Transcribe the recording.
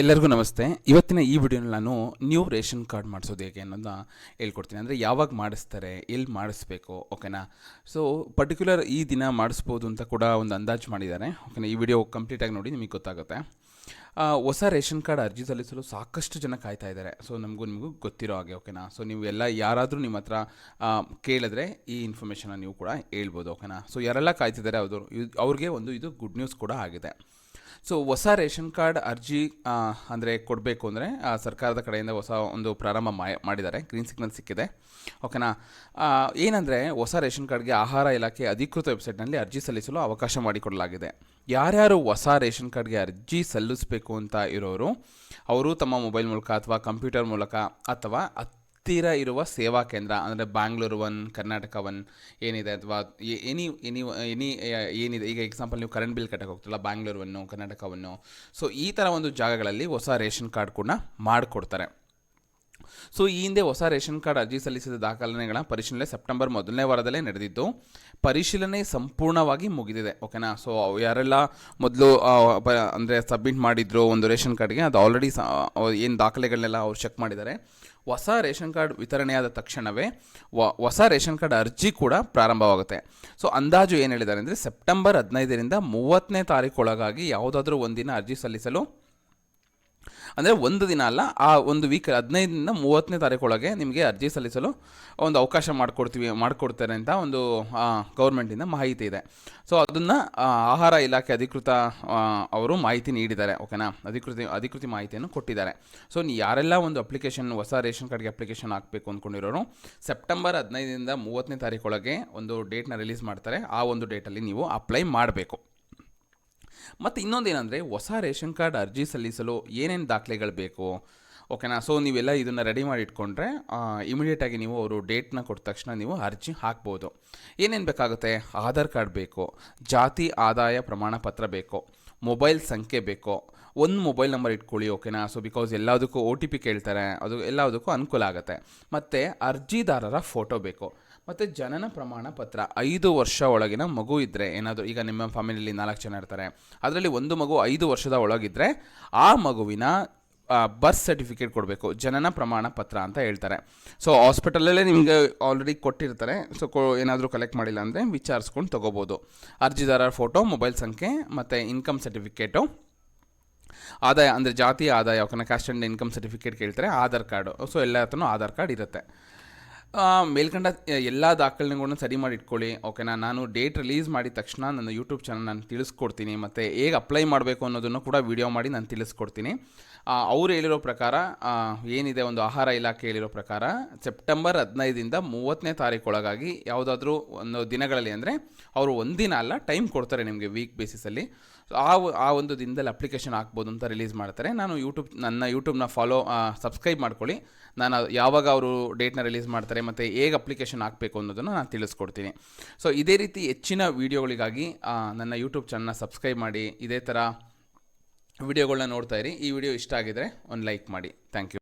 ಎಲ್ಲರಿಗೂ ನಮಸ್ತೆ. ಇವತ್ತಿನ ಈ ವಿಡಿಯೋನ ನಾನು ನ್ಯೂ ರೇಷನ್ ಕಾರ್ಡ್ ಮಾಡಿಸೋದು ಹೇಗೆ ಅನ್ನೋದನ್ನ ಹೇಳ್ಕೊಡ್ತೀನಿ. ಅಂದರೆ ಯಾವಾಗ ಮಾಡಿಸ್ತಾರೆ, ಎಲ್ಲಿ ಮಾಡಿಸ್ಬೇಕು ಓಕೆನಾ ಸೊ ಪರ್ಟಿಕ್ಯುಲರ್ ಈ ದಿನ ಮಾಡಿಸ್ಬೋದು ಅಂತ ಕೂಡ ಒಂದು ಅಂದಾಜು ಮಾಡಿದ್ದಾರೆ. ಓಕೆನಾ ಈ ವಿಡಿಯೋ ಕಂಪ್ಲೀಟಾಗಿ ನೋಡಿ, ನಿಮಗೆ ಗೊತ್ತಾಗುತ್ತೆ. ಹೊಸ ರೇಷನ್ ಕಾರ್ಡ್ ಅರ್ಜಿ ಸಲ್ಲಿಸಲು ಸಾಕಷ್ಟು ಜನ ಕಾಯ್ತಾ ಇದ್ದಾರೆ. ಸೊ ನಮಗೂ ನಿಮಗೂ ಗೊತ್ತಿರೋ ಹಾಗೆ ಓಕೆನಾ ಸೊ ನೀವು ಎಲ್ಲ ಯಾರಾದರೂ ನಿಮ್ಮ ಹತ್ರ ಕೇಳಿದ್ರೆ ಈ ಇನ್ಫಾರ್ಮೇಷನ್ನ ನೀವು ಕೂಡ ಹೇಳ್ಬೋದು ಓಕೆನಾ ಸೊ ಯಾರೆಲ್ಲ ಕಾಯ್ತಿದ್ದಾರೆ, ಅವರು ಅವ್ರಿಗೆ ಒಂದು ಇದು ಗುಡ್ ನ್ಯೂಸ್ ಕೂಡ ಆಗಿದೆ. ಸೊ ಹೊಸ ರೇಷನ್ ಕಾರ್ಡ್ ಅರ್ಜಿ ಅಂದರೆ ಕೊಡಬೇಕು ಅಂದರೆ ಸರ್ಕಾರದ ಕಡೆಯಿಂದ ಹೊಸ ಒಂದು ಪ್ರಾರಂಭ ಮಾಡಿದ್ದಾರೆ. ಗ್ರೀನ್ ಸಿಗ್ನಲ್ ಸಿಕ್ಕಿದೆ. ಓಕೆನಾ ಏನಂದರೆ ಹೊಸ ರೇಷನ್ ಕಾರ್ಡ್ಗೆ ಆಹಾರ ಇಲಾಖೆ ಅಧಿಕೃತ ವೆಬ್ಸೈಟ್ನಲ್ಲಿ ಅರ್ಜಿ ಸಲ್ಲಿಸಲು ಅವಕಾಶ ಮಾಡಿಕೊಡಲಾಗಿದೆ. ಯಾರ್ಯಾರು ಹೊಸ ರೇಷನ್ ಕಾರ್ಡ್ಗೆ ಅರ್ಜಿ ಸಲ್ಲಿಸಬೇಕು ಅಂತ ಇರೋರು, ಅವರು ತಮ್ಮ ಮೊಬೈಲ್ ಮೂಲಕ ಅಥವಾ ಕಂಪ್ಯೂಟರ್ ಮೂಲಕ ಅಥವಾ ಹತ್ತಿರ ಇರುವ ಸೇವಾ ಕೇಂದ್ರ, ಅಂದರೆ ಬ್ಯಾಂಗ್ಳೂರು ಒನ್ ಕರ್ನಾಟಕ ಒನ್ ಏನಿದೆ ಅಥವಾ ಎನಿ ಎನಿ ಎನಿ ಏನಿದೆ? ಈಗ ಎಕ್ಸಾಂಪಲ್ ನೀವು ಕರೆಂಟ್ ಬಿಲ್ ಕಟ್ಟಕ್ಕೆ ಹೋಗ್ತಿಲ್ಲ Bangalore one Karnataka one so ಈ ಥರ ಒಂದು ಜಾಗಗಳಲ್ಲಿ ಹೊಸ ರೇಷನ್ ಕಾರ್ಡ್ ಕೂಡ ಮಾಡಿಕೊಡ್ತಾರೆ. ಸೊ ಈ ಹಿಂದೆ ಹೊಸ ರೇಷನ್ ಕಾರ್ಡ್ ಅರ್ಜಿ ಸಲ್ಲಿಸಿದ ದಾಖಲೆಗಳ ಪರಿಶೀಲನೆ ಸೆಪ್ಟೆಂಬರ್ ಮೊದಲನೇ ವಾರದಲ್ಲೇ ನಡೆದಿದ್ದು, ಪರಿಶೀಲನೆ ಸಂಪೂರ್ಣವಾಗಿ ಮುಗಿದಿದೆ ಓಕೆನಾ ಸೊ ಯಾರೆಲ್ಲ ಮೊದಲು ಅಂದರೆ ಸಬ್ಮಿಟ್ ಮಾಡಿದ್ರು ಒಂದು ರೇಷನ್ ಕಾರ್ಡ್ಗೆ, ಅದು ಆಲ್ರೆಡಿ ಏನು ದಾಖಲೆಗಳನ್ನೆಲ್ಲ ಅವ್ರು ಚೆಕ್ ಮಾಡಿದ್ದಾರೆ. ಹೊಸ ರೇಷನ್ ಕಾರ್ಡ್ ವಿತರಣೆಯಾದ ತಕ್ಷಣವೇ ಹೊಸ ರೇಷನ್ ಕಾರ್ಡ್ ಅರ್ಜಿ ಕೂಡ ಪ್ರಾರಂಭವಾಗುತ್ತೆ. ಸೊ, ಅಂದಾಜು ಏನು ಹೇಳಿದ್ದಾರೆ ಅಂದರೆ, ಸೆಪ್ಟೆಂಬರ್ ಹದಿನೈದರಿಂದ ಮೂವತ್ತನೇ ತಾರೀಕೊಳಗಾಗಿ ಯಾವುದಾದ್ರೂ ಒಂದಿನ ಅರ್ಜಿ ಸಲ್ಲಿಸಲು ಅಂದರೆ ಒಂದು ದಿನ ಅಲ್ಲ, ಆ ಒಂದು ವೀಕ್ ಹದಿನೈದರಿಂದ ಮೂವತ್ತನೇ ತಾರೀಕೊಳಗೆ ನಿಮಗೆ ಅರ್ಜಿ ಸಲ್ಲಿಸಲು ಒಂದು ಅವಕಾಶ ಮಾಡಿಕೊಡ್ತೀವಿ, ಮಾಡಿಕೊಡ್ತಾರೆ ಅಂತ ಒಂದು ಗೌರ್ಮೆಂಟಿಂದ ಮಾಹಿತಿ ಇದೆ. ಸೊ ಅದನ್ನು ಆಹಾರ ಇಲಾಖೆ ಅಧಿಕೃತ ಅವರು ಮಾಹಿತಿ ನೀಡಿದ್ದಾರೆ ಓಕೆನಾ ಅಧಿಕೃತಿ, ಅಧಿಕೃತ ಮಾಹಿತಿಯನ್ನು ಕೊಟ್ಟಿದ್ದಾರೆ. ಸೊ ಯಾರೆಲ್ಲ ಒಂದು ಅಪ್ಲಿಕೇಶನ್ ಹೊಸ ರೇಷನ್ ಕಾರ್ಡ್ಗೆ ಅಪ್ಲಿಕೇಶನ್ ಹಾಕಬೇಕು ಅಂದ್ಕೊಂಡಿರೋರು ಸೆಪ್ಟೆಂಬರ್ ಹದಿನೈದರಿಂದ ಮೂವತ್ತನೇ ತಾರೀಕೊಳಗೆ ಒಂದು ಡೇಟ್ನ ರಿಲೀಸ್ ಮಾಡ್ತಾರೆ, ಆ ಒಂದು ಡೇಟಲ್ಲಿ ನೀವು ಅಪ್ಲೈ ಮಾಡಬೇಕು. ಮತ್ತು ಇನ್ನೊಂದೇನೆಂದರೆ ಹೊಸ ರೇಷನ್ ಕಾರ್ಡ್ ಅರ್ಜಿ ಸಲ್ಲಿಸಲು ಏನೇನು ದಾಖಲೆಗಳು ಬೇಕು? ಓಕೆನಾ? ಸೊ ನೀವೆಲ್ಲ ಇದನ್ನು ರೆಡಿ ಮಾಡಿ ಇಟ್ಕೊಂಡ್ರೆ ಇಮಿಡಿಯೇಟಾಗಿ ನೀವು ಅವರು ಡೇಟ್ನ ಕೊಟ್ಟ ತಕ್ಷಣ ನೀವು ಅರ್ಜಿ ಹಾಕ್ಬೋದು. ಏನೇನು ಬೇಕಾಗುತ್ತೆ? ಆಧಾರ್ ಕಾರ್ಡ್ ಬೇಕು, ಜಾತಿ ಆದಾಯ ಪ್ರಮಾಣ ಪತ್ರ ಬೇಕು, ಮೊಬೈಲ್ ಸಂಖ್ಯೆ ಬೇಕು. ಒಂದು ಮೊಬೈಲ್ ನಂಬರ್ ಇಟ್ಕೊಳ್ಳಿ, ಓಕೆನಾ? ಸೊ ಬಿಕಾಸ್ ಎಲ್ಲದಕ್ಕೂ ಒ ಟಿ ಪಿ ಕೇಳ್ತಾರೆ, ಅದು ಎಲ್ಲದಕ್ಕೂ ಅನುಕೂಲ ಆಗುತ್ತೆ. ಮತ್ತು ಅರ್ಜಿದಾರರ ಫೋಟೋ ಬೇಕು. ಮತ್ತು ಜನನ ಪ್ರಮಾಣ ಪತ್ರ. ಐದು ವರ್ಷ ಒಳಗಿನ ಮಗು ಇದ್ದರೆ ಏನಾದರೂ, ಈಗ ನಿಮ್ಮ ಫ್ಯಾಮಿಲಿಯಲ್ಲಿ ನಾಲ್ಕು ಜನ ಇರ್ತಾರೆ. ಅದರಲ್ಲಿ ಒಂದು ಮಗು ಐದು ವರ್ಷದ ಒಳಗಿದ್ದರೆ ಆ ಮಗುವಿನ ಬರ್ತ್ ಸರ್ಟಿಫಿಕೇಟ್ ಕೊಡಬೇಕು. ಜನನ ಪ್ರಮಾಣ ಪತ್ರ ಅಂತ ಹೇಳ್ತಾರೆ. ಸೊ ಹಾಸ್ಪಿಟಲಲ್ಲೇ ನಿಮಗೆ ಆಲ್ರೆಡಿ ಕೊಟ್ಟಿರ್ತಾರೆ. ಸೊ ಕೊ, ಏನಾದರೂ ಕಲೆಕ್ಟ್ ಮಾಡಿಲ್ಲ ಅಂದರೆ ವಿಚಾರಿಸ್ಕೊಂಡು ತೊಗೋಬೋದು. ಅರ್ಜಿದಾರರ ಫೋಟೋ ಮೊಬೈಲ್ ಸಂಖ್ಯೆ, ಮತ್ತು ಇನ್ಕಮ್ ಸರ್ಟಿಫಿಕೇಟು ಆದಾಯ, ಅಂದರೆ ಜಾತಿ ಆದಾಯ ಕ್ಯಾಸ್ಟ್ ಆ್ಯಂಡ್ ಇನ್ಕಮ್ ಸರ್ಟಿಫಿಕೇಟ್ ಕೇಳ್ತಾರೆ. ಆಧಾರ್ ಕಾರ್ಡು ಸೊ ಎಲ್ಲ ಹತ್ರನೂ ಆಧಾರ್ ಕಾರ್ಡ್ ಇರುತ್ತೆ. ಮೇಲ್ಕಂಡ ಎಲ್ಲ ದಾಖಲೆಗಳನ್ನ ಸರಿ ಮಾಡಿ ಇಟ್ಕೊಳ್ಳಿ ಓಕೆನಾ? ನಾನು ಡೇಟ್ ರಿಲೀಸ್ ಮಾಡಿದ ತಕ್ಷಣ ನನ್ನ ಯೂಟ್ಯೂಬ್ ಚಾನಲ್ ನಾನು ತಿಳಿಸ್ಕೊಡ್ತೀನಿ, ಮತ್ತು ಹೇಗೆ ಅಪ್ಲೈ ಮಾಡಬೇಕು ಅನ್ನೋದನ್ನು ಕೂಡ ವಿಡಿಯೋ ಮಾಡಿ ನಾನು ತಿಳಿಸ್ಕೊಡ್ತೀನಿ. ಅವ್ರು ಹೇಳಿರೋ ಪ್ರಕಾರ ಏನಿದೆ ಒಂದು ಆಹಾರ ಇಲಾಖೆ ಹೇಳಿರೋ ಪ್ರಕಾರ ಸೆಪ್ಟೆಂಬರ್ ಹದಿನೈದಿಂದ ಮೂವತ್ತನೇ ತಾರೀಕು ಒಳಗಾಗಿ ಯಾವುದಾದ್ರೂ ಒಂದು ದಿನಗಳಲ್ಲಿ, ಅಂದರೆ ಅವರು ಒಂದಿನ ಅಲ್ಲ ಟೈಮ್ ಕೊಡ್ತಾರೆ ನಿಮಗೆ ವೀಕ್ ಬೇಸಿಸಲ್ಲಿ ಆ ಆ ಒಂದು ದಿನದಲ್ಲಿ ಅಪ್ಲಿಕೇಶನ್ ಹಾಕ್ಬೋದು ಅಂತ ರಿಲೀಸ್ ಮಾಡ್ತಾರೆ. ನಾನು ಯೂಟ್ಯೂಬ್ ನನ್ನ ಯೂಟ್ಯೂಬ್ನ ಫಾಲೋ ಸಬ್ಸ್ಕ್ರೈಬ್ ಮಾಡ್ಕೊಳ್ಳಿ. ನಾನು ಯಾವಾಗ ಅವರು ಡೇಟ್ನ ರಿಲೀಸ್ ಮಾಡ್ತಾರೆ ಮತ್ತು ಹೇಗೆ ಅಪ್ಲಿಕೇಶನ್ ಹಾಕಬೇಕು ಅನ್ನೋದನ್ನು ನಾನು ತಿಳಿಸ್ಕೊಡ್ತೀನಿ. ಸೊ ಇದೇ ರೀತಿ ಹೆಚ್ಚಿನ ವೀಡಿಯೋಗಳಿಗಾಗಿ ನನ್ನ ಯೂಟ್ಯೂಬ್ ಚಾನಲ್ನ ಸಬ್ಸ್ಕ್ರೈಬ್ ಮಾಡಿ, ಇದೇ ಥರ ವಿಡಿಯೋಗಳನ್ನ ನೋಡ್ತಾ ಇರಿ. ಈ ವಿಡಿಯೋ ಇಷ್ಟ ಆಗಿದರೆ ಒಂದು ಲೈಕ್ ಮಾಡಿ. Thank you